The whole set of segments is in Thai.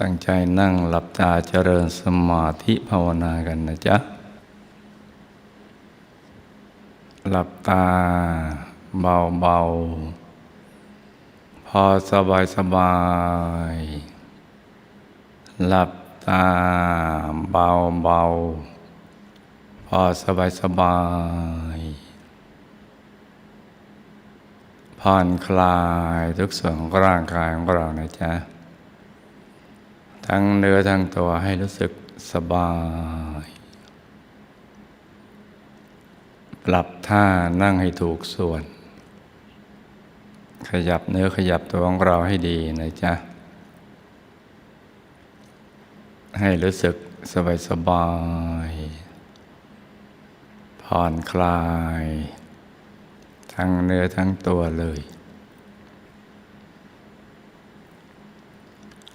ตั้งใจนั่งหลับตาเจริญสมาธิภาวนากันนะจ๊ะ หลับตาเบาๆพอสบายสบายๆหลับตาเบาๆพอสบายสบายๆผ่อนคลายทุกส่วนของร่างกายของเรานะจ๊ะ ทั้งเนื้อทั้งตัวให้รู้สึกสบาย ปรับท่านั่งให้ถูกส่วน ขยับเนื้อขยับตัวของเราให้ดีนะจ๊ะ ให้รู้สึกสบายสบาย ผ่อนคลาย ทั้งเนื้อทั้งตัวเลย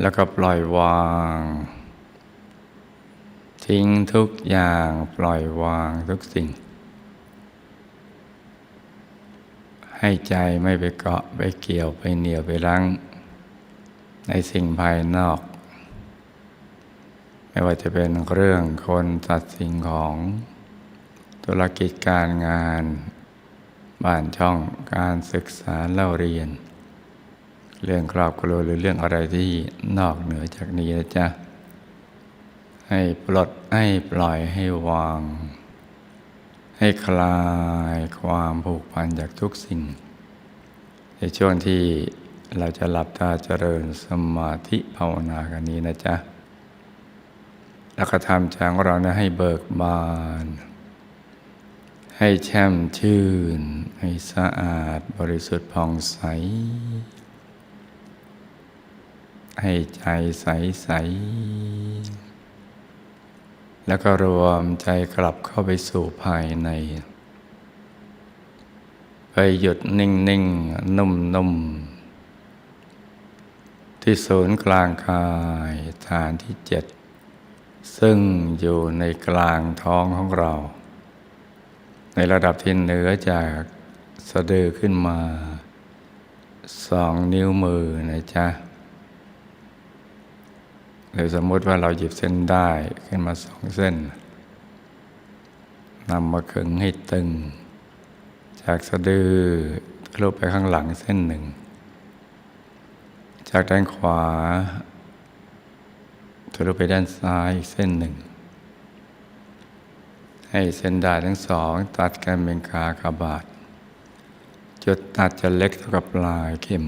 แล้วก็ปล่อยวาง ทิ้งทุกอย่างปล่อยวางทุกสิ่ง ให้ใจไม่ไปเกาะไปเกี่ยวไปเหนียวไปรั้ง ในสิ่งภายนอก ไม่ว่าจะเป็นเรื่องคนสัตว์สิ่งของธุรกิจการงาน บ้านช่องการศึกษาเล่าเรียน เรื่องครอบครัวหรือเรื่องอะไรที่นอกเหนือจากนี้นะจ๊ะ ให้ปลดให้ปล่อยให้วาง ให้คลายความผูกพันจากทุกสิ่ง ในช่วงที่เราจะหลับตาเจริญสมาธิภาวนากันนี้นะจ๊ะแล้วก็ทำใจของเรานี่ยให้เบิกบาน ให้แช่มชื่น ให้สะอาดบริสุทธิ์ผ่องใส ให้ใจใสใสแล้วก็รวมใจกลับเข้าไปสู่ภายใน ไปหยุดนิ่งนิ่งนุ่มนุ่มที่ศูนย์กลางกายฐานที่เจ็ด ซึ่งอยู่ในกลางท้องของเรา ในระดับที่เหนือจากสะดือขึ้นมา สองนิ้วมือนะจ๊ะ หรือสมมติว่าเราหยิบเส้นได้ขึ้นมาสองเส้นนำมาขึงให้ตึง จากสะดือทะลุไปข้างหลังเส้นหนึ่ง จากด้านขวาทะลุไปด้านซ้ายอีกเส้นหนึ่ง ให้เส้นได้ทั้งสองตัดกันเป็นคาขาบาท จุดตัดจะเล็กเท่ากับปลายเข็ม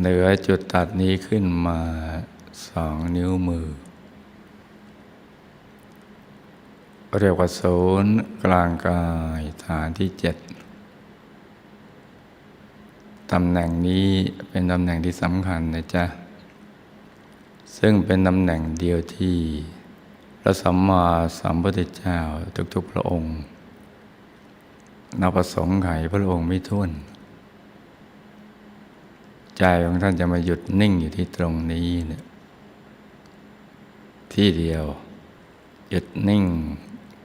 เหนือจุดตัดนี้ขึ้นมาสองนิ้วมือ เรียกว่าศูนย์กลางกายฐานที่เจ็ดตำแหน่งนี้เป็นตำแหน่งที่สำคัญนะจ๊ะ ซึ่งเป็นตำแหน่งเดียวที่ พระสัมมาสัมพุทธเจ้าทุกๆพระองค์นับประสงค์ไขพระองค์ไม่ท้วน ใจของท่านจะมาหยุดนิ่งอยู่ที่ตรงนี้เนี่ยที่เดียว หยุดนิ่ง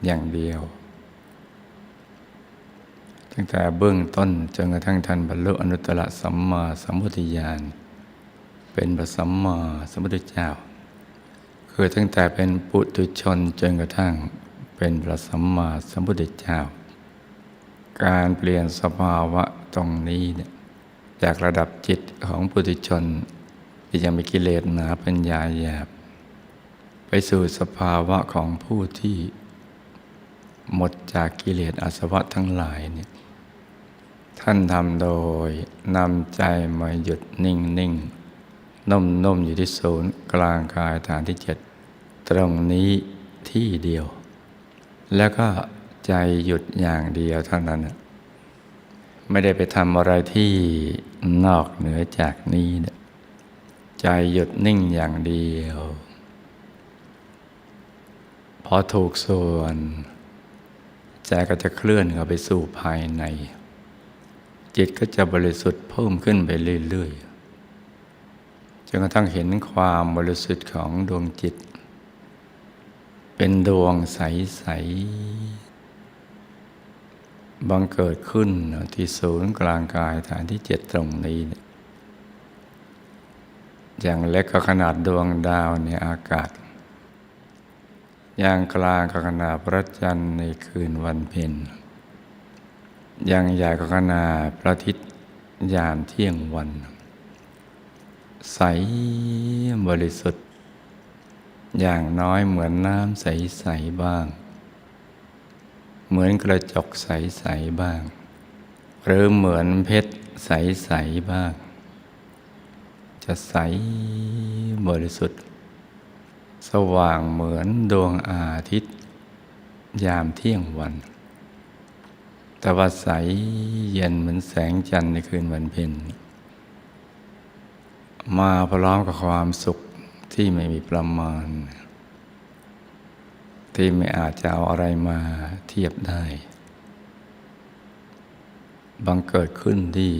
อย่างเดียว ตั้งแต่เบื้องต้นจนกระทั่งท่านบรรลุอนุตตรสัมมาสัมพุทธญาณเป็นพระสัมมาสัมพุทธเจ้า คือตั้งแต่เป็นปุถุชนจนกระทั่งเป็นพระสัมมาสัมพุทธเจ้า การเปลี่ยนสภาวะตรงนี้เนี่ย จากระดับจิตของปุถุชน ที่ยังมีกิเลสหนาปัญญาหยาบ ไปสู่สภาวะของผู้ที่หมดจากกิเลสอาสวะทั้งหลายเนี่ยท่านทำโดยนำใจมาหยุดนิ่งนิ่งนุ่มนุ่มอยู่ที่ศูนย์กลางกายฐานที่เจ็ดตรงนี้ที่เดียว แล้วก็ใจหยุดอย่างเดียวเท่านั้น ไม่ได้ไปทำอะไรที่นอกเหนือจากนี้ ใจหยุดนิ่งอย่างเดียว พอถูกส่วน ใจก็จะเคลื่อนเข้าไปสู่ภายใน จิตก็จะบริสุทธิ์เพิ่มขึ้นไปเรื่อยๆจนกระทั่งเห็นความบริสุทธิ์ของดวงจิต เป็นดวงใส บังเกิดขึ้นที่ศูนย์กลางกายฐานที่เจ็ดตรงนี้ อย่างเล็กก็ขนาดดวงดาวในอากาศ อย่างกลางก็ขนาดพระจันทร์ในคืนวันเพ็ญ อย่างใหญ่ก็ขนาดพระอาทิตย์ยามเที่ยงวัน ใสบริสุทธิ์ อย่างน้อยเหมือนน้ำใส ๆ บ้าง เหมือนกระจกใส ๆ บ้าง หรือเหมือนเพชรใส ๆ บ้าง จะใสบริสุทธิ์ สว่างเหมือนดวงอาทิตย์ ยามเที่ยงวัน แต่ว่าใสเย็นเหมือนแสงจันทร์ในคืนวันเพ็ญมาพร้อมกับความสุขที่ไม่มีประมาณ ที่ไม่อาจจะเอาอะไรมาเทียบได้ บังเกิดขึ้นที่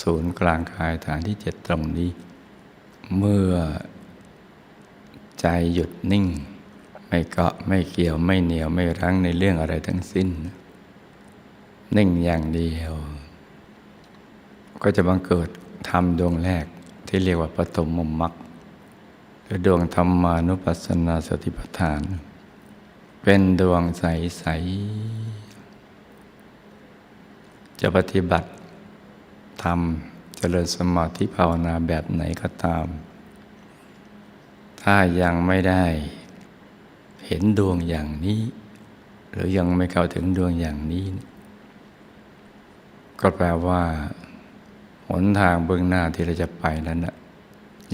ศูนย์กลางกายฐานที่เจ็ดตรงนี้ เมื่อใจหยุดนิ่ง ไม่เกาะไม่เกี่ยวไม่เหนียวไม่รั้งในเรื่องอะไรทั้งสิ้น นิ่งอย่างเดียว ก็จะบังเกิดธรรมดวงแรกที่เรียกว่าปฐมมรรคหรือดวงธรรมานุปัสสนาสติปัฏฐาน เป็นดวงใส ๆ จะปฏิบัติทำเจริญสมาธิภาวนาแบบไหนก็ตาม ถ้ายังไม่ได้เห็นดวงอย่างนี้ หรือยังไม่เข้าถึงดวงอย่างนี้ ก็แปลว่า หนทางเบื้องหน้าที่เราจะไปนั้นนะ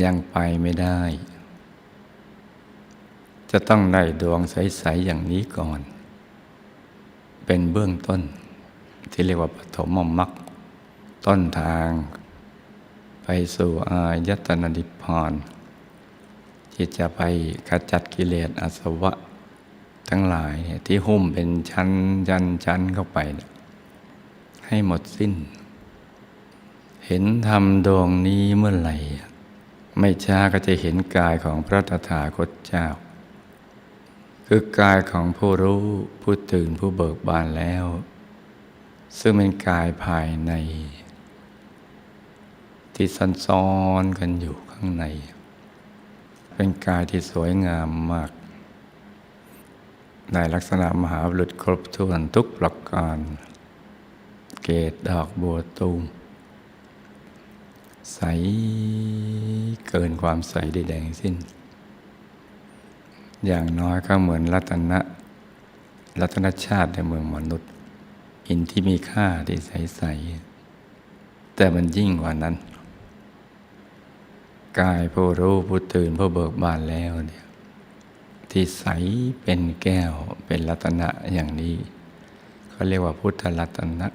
ยังไปไม่ได้ จะต้องได้ดวงใส ๆ อย่างนี้ก่อน เป็นเบื้องต้น ที่เรียกว่าปฐมมรรคต้นทาง ไปสู่อายตนะนิพพานที่จะไปขจัดกิเลสอาสวะ ทั้งหลายเนี่ยที่หุ้มเป็นชั้นยันชั้นเข้าไป ให้หมดสิ้น เห็นธรรมดวงนี้เมื่อไหร่ ไม่ช้าก็จะเห็นกายของพระตถาคตเจ้า คือกายของผู้รู้ผู้ตื่นผู้เบิกบานแล้ว ซึ่งเป็นกายภายใน ที่ซันซ้อนกันอยู่ข้างใน เป็นกายที่สวยงามมาก ในลักษณะมหาบุรุษครบถ้วนทุกประการ เกตดอกบัวตูมใสเกินความใสใดๆทั้งสิ้น อย่างน้อยก็เหมือนรัตนะรัตนชาติในเมืองมนุษย์อินที่มีค่าที่ใส ๆ แต่มันยิ่งกว่านั้น กายผู้รู้ผู้ตื่นผู้เบิกบานแล้วเนี่ยที่ใสเป็นแก้วเป็นรัตนะอย่างนี้เขาเรียกว่าพุทธรัตนะ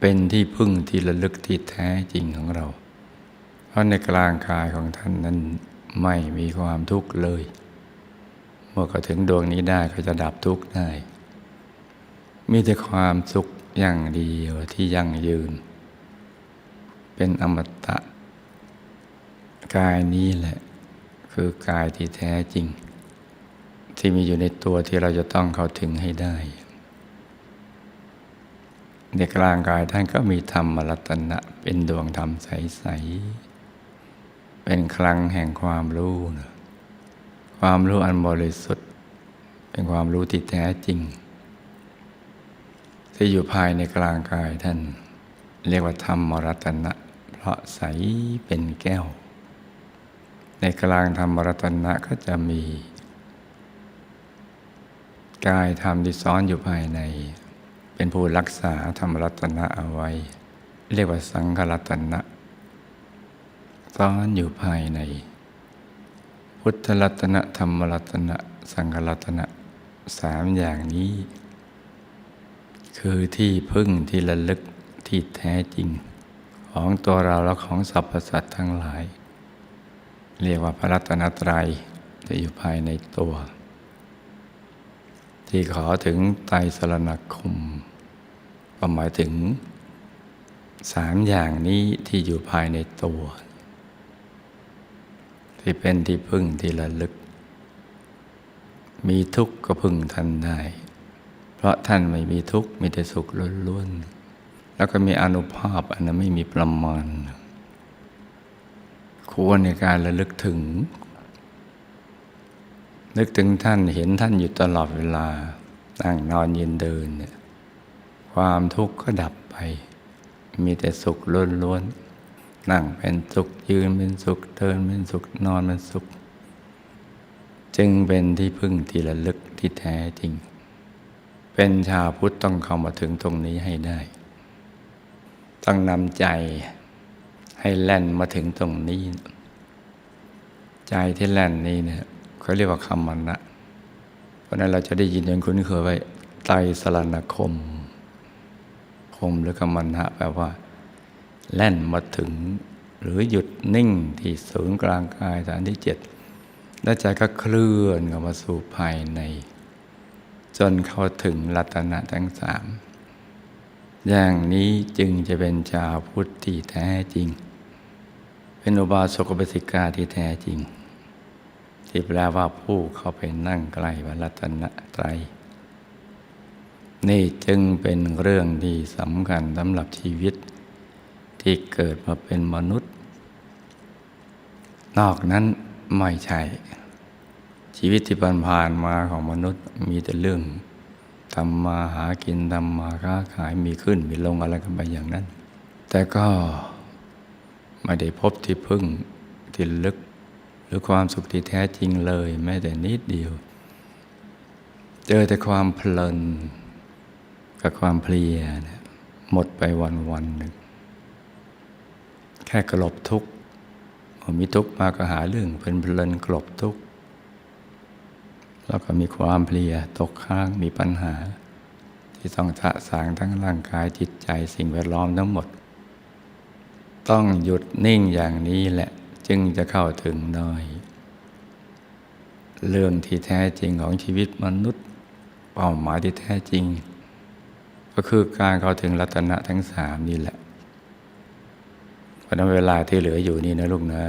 เป็นที่พึ่งที่ระลึกที่แท้จริงของเรา เพราะในกลางกายของท่านนั้น ไม่มีความทุกข์เลย เมื่อก็ถึงดวงนี้ได้ก็จะดับทุกข์ได้ มีแต่ความสุขอย่างเดียวที่ยั่งยืน เป็นอมตะ กายนี้แหละ คือกายที่แท้จริง ที่มีอยู่ในตัวที่เราจะต้องเข้าถึงให้ได้ ในกลางกายท่านก็มีธรรมรัตนะเป็นดวงธรรมใสๆ เป็นคลังแห่งความรู้นะความรู้อันบริสุทธิ์ เป็นความรู้ที่แท้จริง ที่อยู่ภายในกลางกายท่าน เรียกว่าธรรมรัตนะ เพราะใสเป็นแก้ว ในกลางธรรมรัตนะก็จะมี กายธรรมที่ซ้อนอยู่ภายใน เป็นผู้รักษาธรรมรัตนะเอาไว้ เรียกว่าสังฆรัตนะ ซ้อนอยู่ภายใน พุทธรัตนะธรรมรัตนะสังฆรัตนะสามอย่างนี้ คือที่พึ่งที่ระลึกที่แท้จริง ของตัวเราและของสรรพสัตว์ทั้งหลาย เรียกว่าพระรัตนตรัยจะอยู่ภายในตัว ที่ขอถึงไตรสรณคมก็หมายถึงสามอย่างนี้ที่อยู่ภายในตัว ที่เป็นที่พึ่งที่ระลึก มีทุกข์ก็พึ่งท่านได้ เพราะท่านไม่มีทุกข์มีแต่สุขล้วนๆแล้วก็มีอนุภาพอันนั้นไม่มีประมาณ ควรในการระลึกถึง นึกถึงท่านเห็นท่านอยู่ตลอดเวลานั่งนอนยืนเดินเนี่ยความทุกข์ก็ดับไป มีแต่สุขล้วนๆ นั่งเป็นสุขยืนเป็นสุขเดินเป็นสุขนอนเป็นสุข จึงเป็นที่พึ่งที่ระลึกที่แท้จริง เป็นชาวพุทธต้องเข้ามาถึงตรงนี้ให้ได้ ต้องนำใจให้แล่นมาถึงตรงนี้ ใจที่แล่นนี้เนี่ยเขาเรียกว่าคำมันนะเพราะนั้นเราจะได้ยินอย่างคุ้นเคยไว้ไตรสรณคม คมหรือคำมันนะแปลว่า แล่นมาถึง หรือหยุดนิ่งที่ศูนย์กลางกายฐานที่เจ็ดแล้วใจก็เคลื่อนเข้ามาสู่ภายใน จนเข้าถึงรัตนะทั้งสามอย่างนี้จึงจะเป็นชาวพุทธที่แท้จริง เป็นอุบาสกอุบาสิกาที่แท้จริง ที่แปลว่าผู้เข้าไปนั่งใกล้พระรัตนตรัยนี่จึงเป็นเรื่องที่สำคัญสำหรับชีวิต ที่เกิดมาเป็นมนุษย์ นอกนั้นไม่ใช่ ชีวิตที่ผ่านมาของมนุษย์มีแต่เรื่องทำมาหากินทำมาค้าขายมีขึ้นมีลงอะไรกันไปอย่างนั้น แต่ก็ไม่ได้พบที่พึ่งที่ลึก หรือความสุขที่แท้จริงเลยแม้แต่นิดเดียว เจอแต่ความเพลินกับความเพลียหมดไปวันวันหนึ่ง แค่กลบทุกข์มีทุกข์มาก็หาเรื่องเพลินๆกลบทุกข์แล้วก็มีความเพลียตกค้างมีปัญหา ที่ต้องสะสางทั้งร่างกายจิตใจสิ่งแวดล้อมทั้งหมด ต้องหยุดนิ่งอย่างนี้แหละจึงจะเข้าถึงได้เรื่องที่แท้จริงของชีวิตมนุษย์ เป้าหมายที่แท้จริง ก็คือการเข้าถึงรัตนะทั้งสามนี่แหละ ราะนั้นเวลาที่เหลืออยู่นี่นะลูกนะ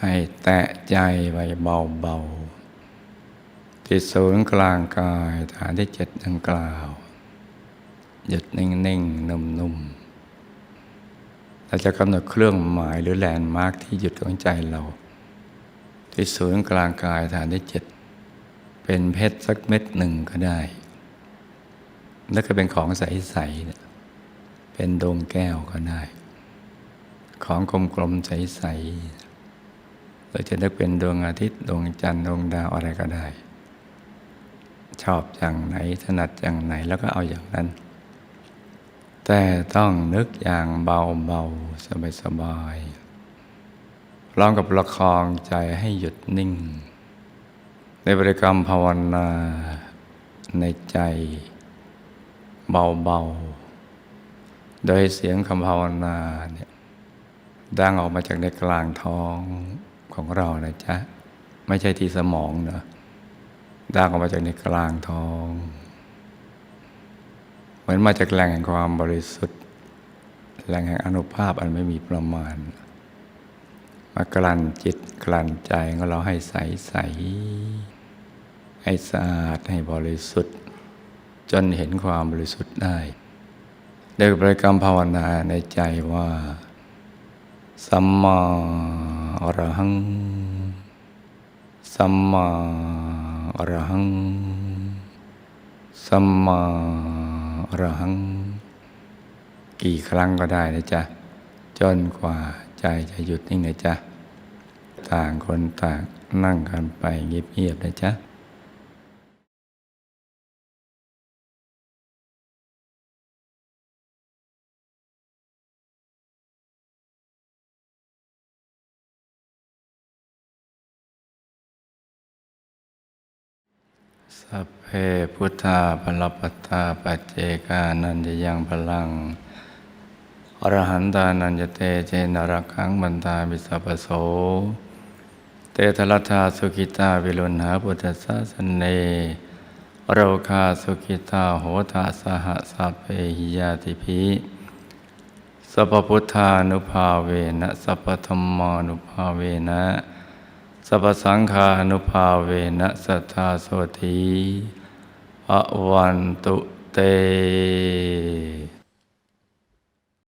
ให้แตะใจไว้เบาๆที่ศูนย์กลางกายฐานที่เจ็ดดังกล่าวหยุดนิ่งๆนุ่มๆเราจะกำหนดเครื่องหมายหรือแลนด์มาร์กที่หยุดของใจเรา ที่ศูนย์กลางกายฐานที่เจ็ดเป็นเพชรสักเม็ดหนึ่งก็ได้ แล้วก็เป็นของใสๆเป็นดวงแก้วก็ได้ ของกลมๆใสๆเราจะนึกเป็นดวงอาทิตย์ดวงจันทร์ดวงดาวอะไรก็ได้ ชอบอย่างไหนถนัดอย่างไหนแล้วก็เอาอย่างนั้น แต่ต้องนึกอย่างเบาๆสบายๆพร้อมกับประคองใจให้หยุดนิ่ง ในบริกรรมภาวนาในใจเบาๆ โดยเสียงคำภาวนาเนี่ย ดังออกมาจากในกลางท้องของเรานะจ๊ะ ไม่ใช่ที่สมองเนะดังออกมาจากในกลางท้อง เหมือนมาจากแหล่งแห่งความบริสุทธิ์ แหล่งแห่งอนุภาพอันไม่มีประมาณ มากลั่นจิตกลั่นใจของเราให้ใสใสให้สะอาดให้บริสุทธิ์ จนเห็นความบริสุทธิ์ได้โดยบริกรรมภาวนาในใจว่า สัมมาอรหัง สัมมาอรหัง สัมมาอรหัง กี่ครั้งก็ได้นะจ๊ะ จนกว่าใจจะหยุดนิ่งนะจ๊ะ ต่างคนต่างนั่งกันไปเงียบๆนะจ๊ะ สัพเพพุทธาพลปัตตาปัจเจกานันจะยังพลัง อรหันตานันจะเตเจนรักขังบันตาบิสัพโส เตทลัทธาสุขิตาวิรุณหาพุทธสาสนเนโรคาสุขิตาโหทาสหสัพเพหิยาติภิสัพพพุทธานุภาเวนะสัพพธรรมานุภาเวนะ สัพสังขานุภาเวนะสัทธาโสธีอวันตุเต